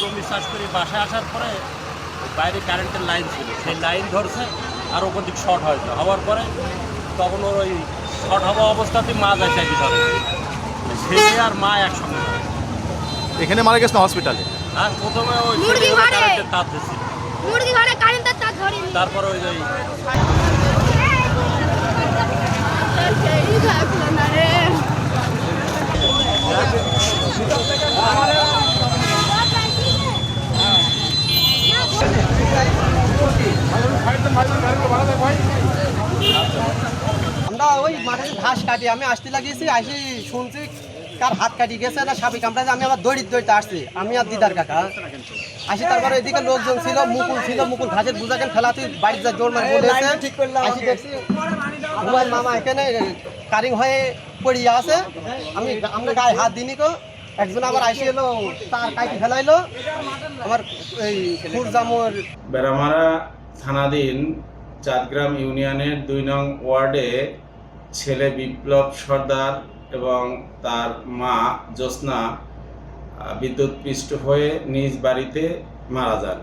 জমি চাষ করে বাসায় আসার পরে বাইরে কারেন্টের লাইন ছিল। সেই লাইন ধরছে আর ওপর দিক শর্ট হয় হওয়ার পরে তখন ওর ওই শর্ট হওয়া অবস্থাতেই মা যায় কি ধরে সে আর মা একসঙ্গে এখানে মারা গেছে না হসপিটালে আর প্রথমে ওই তার দিছিল মুরগি ঘরে কারেন্টের তার ধরে তারপরে ওই ওই আমরা ওই মাঠে ঘাস কাটি আমি আসতে লাগিয়েছি আসি শুনছি কার হাত কাটি গেছে না সাপে কামড়াছে আমি আবার দড়িতে দড়িতে আসছি। আমি আর দিদার কাকা। আসি তারপরে এদিকে লোকজন ছিল মুকুল ছিল মুকুল ঘাসের বুঝাকে ফেলাতে বাড়িতে যা জোর মার বলেছে আসি দেখছি হুমায়ুন মামা এখানে কারিং হয়ে পড়িয়া আছে। আমি আমরা গায়ে হাত দিনি কো। একজন আবার আসি এলো তার কাটি ফেলাইলো। আমার এই ফুরজামর বেড়ামারা থানাধীন চাঁদগ্রাম ইউনিয়নের দুই নং ওয়ার্ডে ছেলে বিপ্লব সর্দার এবং তার মা জ্যোৎস্না বিদ্যুৎপৃষ্ট হয়ে নিজ বাড়িতে মারা যান।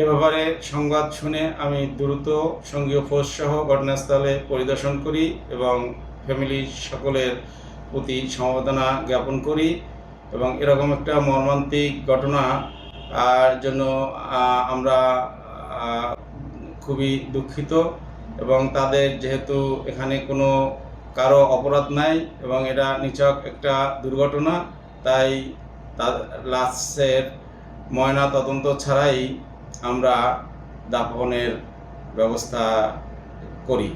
এ ব্যাপারে সংবাদ শুনে আমি দ্রুত সঙ্গীয় ফোর্স সহ ঘটনাস্থলে পরিদর্শন করি এবং ফ্যামিলি সকলের প্রতি সমবেদনা জ্ঞাপন করি এবং এরকম একটা মর্মান্তিক ঘটনা আর জন্য আমরা খুবই দুঃখিত এবং তাদের যেহেতু এখানে কোনো কারও অপরাধ নাই এবং এটা নিচক একটা দুর্ঘটনা, তাই লাশের ময়না তদন্ত ছাড়াই আমরা দাফনের ব্যবস্থা করি।